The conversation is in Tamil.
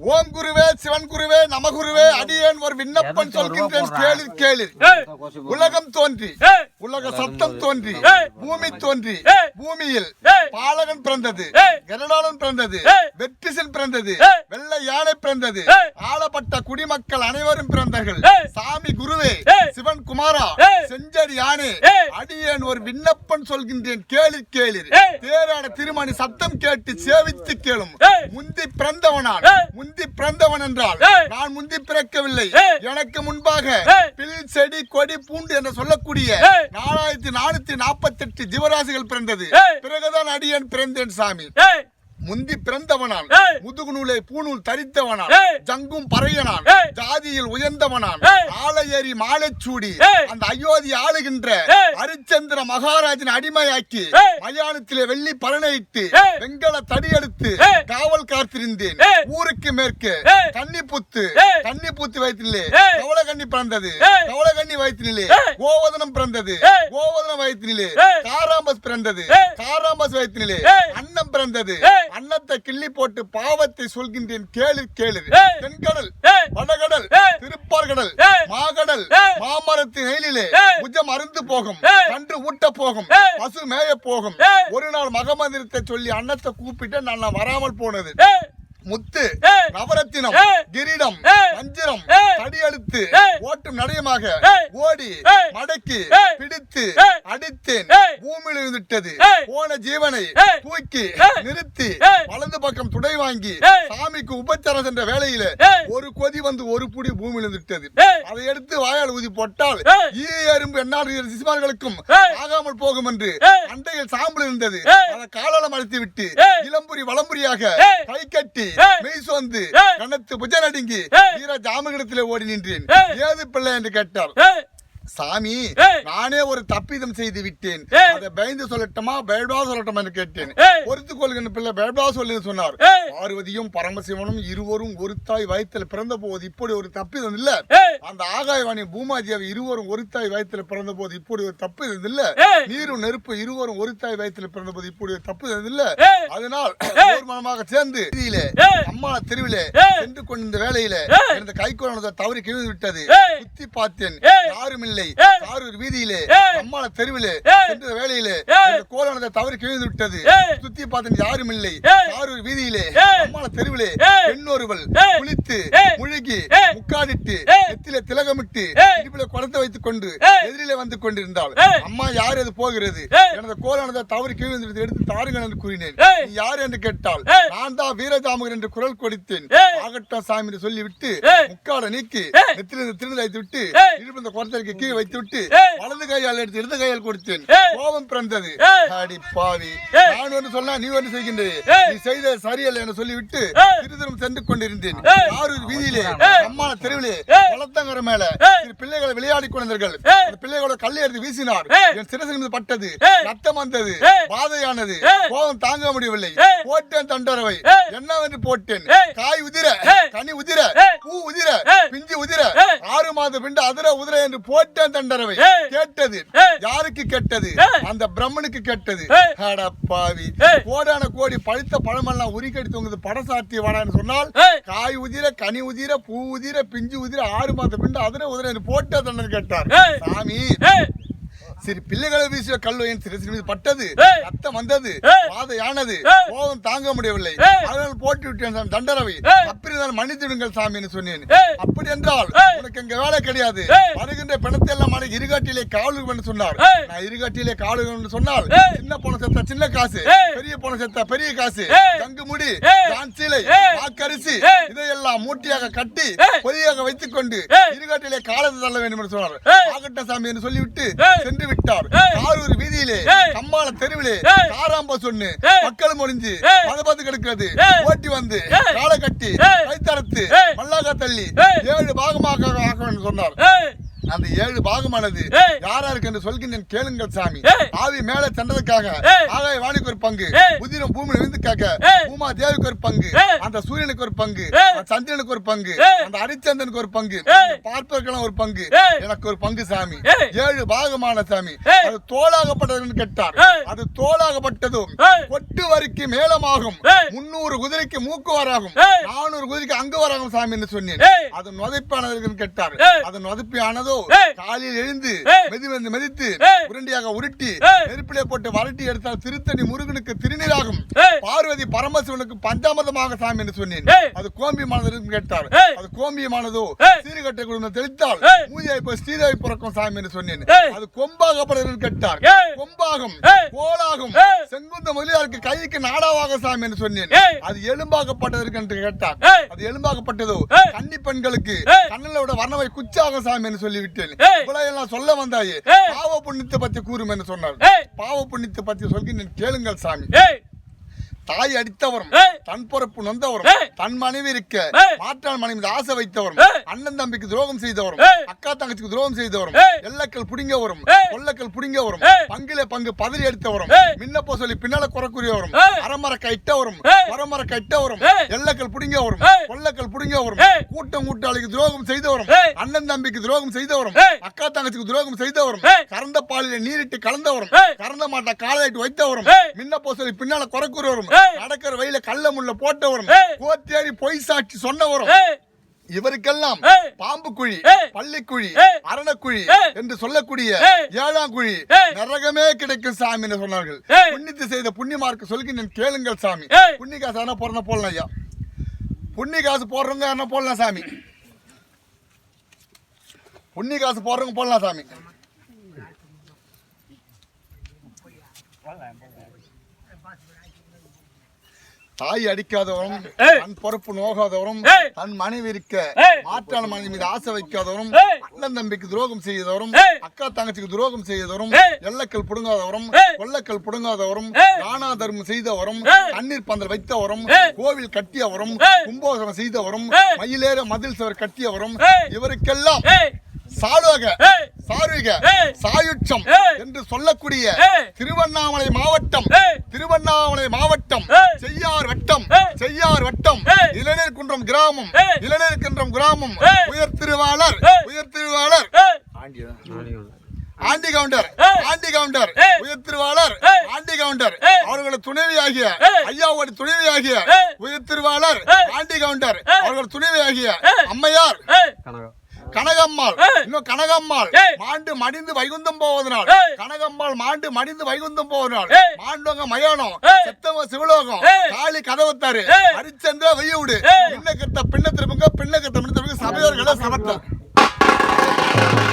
ஓம் குருவே சிவன் குருவே நமகுருவே அடியேன் ஒரு விண்ணப்பம் சொல்கின்றேன் கேளு கேளு உலகம் தோன்றி உலக சத்தம் தோன்றி. பூமி தோன்றி. பூமியில். பாலகன் பிறந்தது. கருடாளன் பிறந்தது. வெற்றிசன் பிறந்தது. வெள்ளை யானை பிறந்தது. ஆளப்பட்ட குடிமக்கள் அனைவரும் பிறந்தார்கள். சாமி குருவே. சிவன் குமாரா. செஞ்சடி யானே. அடியேன் ஒரு விண்ணப்பம் சொல்கின்றேன் கேளு கேளு. தேராட திருமணி சத்தம் கேட்டு சேவித்து கேளும். முந்தி பிறந்தவனான். முந்தி பிறந்தவன் என்றால். நான் முந்தி பிறக்கவில்லை. எனக்கு முன்பாக. பில் செடி கொடி பூண்டு என்று சொல்லக்கூடிய. நாலாயிரத்தி நானூத்தி நாற்பத்தி எட்டு ஜீவராசிகள் பிறந்தது. பிறகுதான் அடியேன் பிறந்தேன் சாமி முந்தி பிறந்தவனான் ஏய். முதுகு நூலை பூநூல் தரித்தவனான். ஜங்கும் பறையனான். ஜாதியில் உயர்ந்தவனான். ஆலையேறி மாலைச்சூடி. அந்த அயோத்தி ஆளுகின்ற. ஹரிச்சந்திர மகாராஜன் அடிமையாக்கி. மயானத்திலே வெள்ளி பரணையிட்டு ஏய். வெங்கல தடியெடுத்து. காவல் காத்திருந்தேன். ஊருக்கு மேற்கு. கன்னி புத்து. கன்னி புத்து வயிற்றிலே. கவல கண்ணி பிறந்தது. கவல கண்ணி வயிற்றினிலே ஏய். கோவதனம் பிறந்தது. கோவதனம் வயிற்றினிலே ஏய். காராம்பஸ் பிறந்தது. காராம்பஸ் வயிற்றினிலே ஏய். அன்னம் பிறந்தது. அன்னத்தை கிள்ளி போட்டு பாவத்தை சொல்கின்றேன் கேளு கேளு. தென்கடல். வடகடல். திருப்பார்கடல். மாகடல். மாமரத்தின் நெயிலிலே ஏய். புஜம் அருந்து போகும். கன்று ஊட்ட போகும். பசு மேய போகும். ஒரு நாள் மகமந்திரத்தை சொல்லி அன்னத்தை கூப்பிட்டு நான் வராமல் போனது முத்து. நவரத்தினம். கிரீடம். வஞ்சிரம் ஏய். ஓட்டும் நடையமாக. ஓடி. மடக்கி. பிடித்து. அடித்தேன். பூமியில் விழுந்துட்டது ஏய். போன ஜீவனை. தூக்கி. நிறுத்தி. வலது பக்கம் துடை வாங்கி. சாமிக்கு உபச்சாரம் சென்ற வேளையில ஏய். ஒரு கொதி வந்து ஒரு புடி பூமியில் விழுந்துட்டது ஏய். அதை எடுத்து வாயால் ஊதி போட்டால். ஈ எறும்பு என்னால் சிசுமார்களுக்கும். ஆகாமல் போகும் என்று. அண்டையில் சாம்பல் இருந்தது. அதை காலால அழுத்தி விட்டு. இளம்புரி வளம்புரியாக ஏய். கை கட்டி ஏய். மெய் சோர்ந்து ஏய். கணத்து புஜ நடுங்கி. வீர ஜாமகிடத்திலே ஓடி நின்றேன். ஏது பிள்ளை என்று கேட்டார் சாமி. நானே ஒரு தப்பிதம் செய்து விட்டேன். அதை பயந்து சொல்லட்டுமா பயப்படா சொல்லட்டுமா என்று கேட்டேன். பொறுத்து கொள்கின்ற பிள்ளை பயப்படா சொல்லுன்னு சொன்னார். பார்வதியும் பரமசிவனும் இருவரும் ஒரு தாய் வயிற்றில் பிறந்த போது இப்படி ஒரு தப்பிதம் இல்ல அந்த ஆகாயவாணி பூமாதேவி இருவரும் ஒரு தாய் வயிற்றில் பிறந்த போது இப்படி ஒரு தப்பு இல்ல. நீரும் நெருப்பு இருவரும் ஒரு தாய் வயிற்றில் பிறந்த போது இப்படி ஒரு தப்பு இல்ல. அதனால் மனமாக சேர்ந்து. அம்மா தெருவிலே. சென்று கொண்டிருந்த வேளையில ஏய். எனது கை குழந்தை தவறி கிழிந்து விட்டது. சுத்தி பார்த்தேன். யாரும் இல்லை ஏய். காரூர் வீதியிலே. அம்மாள தெருவிலே. சென்ற. எனது கோலானதை தவறி கிழிந்து விட்டது. சுத்தி பார்த்தேன் யாரும் இல்லை. காரூர் வீதியிலே. அம்மாள தெருவிலே ஏய். குளித்து. முழுகி. முக்காடிட்டு. நெத்தில திலகமிட்டு. இடுப்பில குடத்தை வைத்துக் கொண்டு. எதிரிலே வந்து கொண்டிருந்தாள். அம்மா யார் அது போகிறது. எனது கோலானதை தவறி கிழிந்து எடுத்து தாருங்கள் என்று கூறினேன் யார் என்று கேட்டால். நான் தான் வீரஜாமகன் என்று குரல் கொடுத்தேன். ஆகட்டும் சாமி என்று சொல்லிவிட்டு. முக்காட நீக்கி. நெத்திலிருந்து வைத்து விட்டு. இடுப்பு குடத்திற்கு கீழே வைத்து விட்டு ஏய். வலது கையால் எடுத்து இடது கையால் கொடுத்தேன். கோபம் பிறந்தது. அடி பாவி. நான் ஒன்று சொன்னா நீ ஒன்று செய்கின்றே ஏய். நீ செய்த சரியல்ல என்று சொல்லிவிட்டு. திருதரம் சென்று கொண்டிருந்தேன். யாரூர் வீதியிலே ஏய். அம்மான தெருவிலே ஏய். குளத்தங்கர மேல பிள்ளைகளை விளையாடி. அந்த பிள்ளைகளோட கல்லை எடுத்து வீசினார். என் மீது பட்டது. ரத்தம் வந்தது. பாதையானது. கோபம் தாங்க முடியவில்லை. போட்டேன் தண்டரவை. என்னவென்று போட்டேன். காய் உதிர. கனி உதிர. பூ உதிர. பிஞ்சு உதிர. ஆறு மாத பிண்டு அதிர உதிர என்று போட்டேன் தண்டரவை. கேட்டது. யாருக்கு கெட்டது. அந்த பிரம்மனுக்கு கெட்டது பாவி. கோடான கோடி பழுத்த பழமெல்லாம் உரிக்கடி தொங்குது படசாத்தி வாடான்னு சொன்னால். காய் உதிர கனி உதிர பூ உதிர பிஞ்சு உதிர ஆறு மாத பிண்டு அதிர உதிர போட்ட தண்டனை கேட்டார். சாமி சரி பிள்ளைகளை வீசிய கல்லு என் சிறு மீது பட்டது. ரத்தம் வந்தது. பாதையானது. கோபம் தாங்க முடியவில்லை. அதனால் போட்டு விட்டேன் சாமி, தண்டரவை. அப்படி நான் மன்னித்துடுங்கள் சாமின்னு சொன்னேன் ஏய். அப்படி என்றால். உனக்கு இங்க வேலை கிடையாது ஏய். வருகின்ற பிணத்தை எல்லாம் மலை இருகாட்டிலே காவலுக்கு பண்ண சொன்னார். நான் இருகாட்டிலே காவலுக்கு பண்ண சொன்னால். சின்ன பணம் செத்தா சின்ன காசு. பெரிய பணம் செத்தா பெரிய காசு. தங்கு முடி ஏய். தான் சீலை ஏய். வாக்கரிசி. இதையெல்லாம் மூட்டையாக கட்டி. பொதியாக வைத்துக் கொண்டு. இருகாட்டிலே காலத்தை தள்ள வேண்டும் என்று சொன்னார். ஆகட்ட சாமி என்று சொல்லிவிட்டு. சென்று விட்டார். காரூர் வீதியிலே. கம்மாள தெருவிலே. காராம்ப சொன்னு. மக்கள் முடிஞ்சு ஏய். மதபாத்து கிடக்கிறது. ஓட்டி வந்து. காலை கட்டி. கைத்தரத்து. மல்லாக தள்ளி. ஏழு பாகமாக ஆக வேண்டும் சொன்னார் அந்த ஏழு பாகமானது. யாராருக்கு என்று சொல்கின்றேன் கேளுங்கள் சாமி. ஆவி மேல சென்றதுக்காக. ஆகாய வாணிக்கு ஒரு பங்கு ஏய். புதிரம் பூமியில விழுந்து காக்க ஏய். பூமா தேவிக்கு ஒரு பங்கு. அந்த சூரியனுக்கு ஒரு பங்கு சந்திரனுக்கு ஒரு பங்கு. அந்த ஹரிச்சந்திரனுக்கு ஒரு பங்கு. பார்ப்பதற்கெல்லாம் ஒரு பங்கு. எனக்கு ஒரு பங்கு சாமி. ஏழு பாகமான சாமி. அது தோளாகப்பட்டது கேட்டார். அது தோளாகப்பட்டதும். கொட்டு வரிக்கு மேலமாகும். முன்னூறு குதிரைக்கு மூக்கு வராகும். நானூறு குதிரைக்கு அங்கு வராகும் சாமி என்று சொன்னேன். அது நொதைப்பானதற்கு கேட்டார். அது நொதைப்பானதோ ஏய். காலில் எழுந்து ஏய். மெதி வந்து மெதித்து. உருண்டியாக உருட்டி. நெருப்பிலே போட்டு வரட்டி எடுத்தால் திருத்தணி முருகனுக்கு திருநீராகும். பார்வதி பரமசிவனுக்கு பஞ்சாமதமாக சாமி என்று சொன்னேன். அது கோம்பியமானது கேட்டார். அது கோம்பியமானதோ. சீர்கட்டை குடும்பம் தெளித்தால். மூதியாய் போய் ஸ்ரீதேவி பிறக்கும் சாமி என்று சொன்னேன். அது கொம்பாகப்படுகிறது கேட்டார். கொம்பாகும். கோலாகும். செங்குந்த முதலியாருக்கு கைக்கு நாடாவாக சாமி என்று சொன்னேன். அது எலும்பாகப்பட்டதற்கு என்று கேட்டார். அது எலும்பாகப்பட்டதோ. கன்னி பெண்களுக்கு. கண்ணலோட வர்ணவை குச்சாக சாமி என்று சொல்லிவிட்டேன் ஏய். இவ்வளவு சொல்ல வந்தாயே. பாவ புண்ணியத்தை பத்தி கூறும் என்று சொன்னார். பாவ புண்ணியத்தை பத்தி சொல்கிறேன் கேளுங்கள் சாமி தாய் அடித்தவரும். தன் பொறுப்பு நொந்தவரும். தன் மனைவி இருக்க. மாற்றான் மனைவி ஆசை வைத்தவரும். அண்ணன் தம்பிக்கு துரோகம் செய்தவரும். அக்கா தங்கச்சிக்கு துரோகம் செய்தவரும். எல்லக்கள் புடிங்கவரும் ஏய். கொல்லக்கள் புடிங்கவரும் ஏய். பங்கிலே பங்கு பதறி எடுத்தவரும். மின்னப்போ சொல்லி பின்னால குறக்குரியவரும் ஏய். அறமர கைட்டவரும் ஏய். பரமர கைட்டவரும் ஏய். எல்லக்கள் புடிங்கவரும் ஏய். கொல்லக்கள் புடிங்கவரும் ஏய். கூட்டம் கூட்டாளிக்கு துரோகம் செய்தவரும். அண்ணன் தம்பிக்கு துரோகம் செய்தவரும். அக்கா தங்கச்சிக்கு துரோகம் செய்தவரும். கறந்த பாலிலே நீரிட்டு கலந்தவரும். கறந்த மாட்டை காலையிட்டு வைத்தவரும். மின்னப்போ சொல்லி பின்னால குறக்குறவரும் ஏய். நடக்கிற வழியில கள்ள முள்ள போட்டவரும் ஏய். கோத்தேரி பொய் சாட்சி சொன்னவரும் இவருக்கெல்லாம். பாம்பு குழி. பள்ளிக்குழி. அரணக்குழி. என்று சொல்லக்கூடிய. ஏழாம் குழி. நரகமே கிடைக்கும் சாமி என்று சொன்னார்கள். புண்ணியத்தை செய்த புண்ணியமார்க்கு சொல்கிறேன் கேளுங்கள் சாமி ஏய். புண்ணிய காசு என்ன போறன போடலாம் ஐயா புண்ணிய காசு போடுறவங்க என்ன போடலாம் சாமி புண்ணிய காசு போடுறவங்க போடலாம் சாமி தாய் அடிக்காதவரும். தன் பொறுப்பு நோகாதவரும். தன் மனைவி இருக்க. மாற்றான மனைவி மீது ஆசை வைக்காதவரும். அண்ணன் தம்பிக்கு துரோகம் செய்தவரும். அக்கா தங்கச்சிக்கு துரோகம் செய்தவரும். எல்லக்கல் புடுங்காதவரும். கொல்லக்கல் புடுங்காதவரும். தானா தர்மம் செய்தவரும். தண்ணீர் பந்தல் வைத்தவரும். கோவில் கட்டியவரும். கும்போதனம் செய்தவரும். மயிலேற மதில் சுவர் கட்டியவரும். இவருக்கெல்லாம் சாலுவக ஏய். சாயுட்சம். என்று சொல்லக்கூடிய. திருவண்ணாமலை மாவட்டம். திருவண்ணாமலை மாவட்டம். செய்யார் வட்டம். செய்யார் வட்டம். இளநீர் குன்றம் கிராமம். இளநீர் குன்றம் கிராமம். உயர் திருவாளர். உயர் திருவாளர் ஆண்டி கவுண்டர். ஆண்டி கவுண்டர். உயர் திருவாளர். ஆண்டி கவுண்டர். அவர்களது துணைவியாகிய. ஐயாவோட துணைவியாகிய. உயர் திருவாளர். ஆண்டி கவுண்டர். அவர்கள் துணைவியாகிய. அம்மையார் ஏய் கனகம்மாள். இன்னும் கனகம்மாள். மாண்டு மடிந்து வைகுந்தம் போவதனால். கனகம்மாள் மாண்டு மடிந்து வைகுந்தம் போவதனால். மாண்டவங்க மயானம். செத்தவங்க சிவலோகம். காளி கதவத்தாரு. ஹரிச்சந்திர வெய்யவுடு ஏய். பின்ன கத்த பின்ன திரும்புங்க பின்ன கத்த சபையோர்களை சமத்த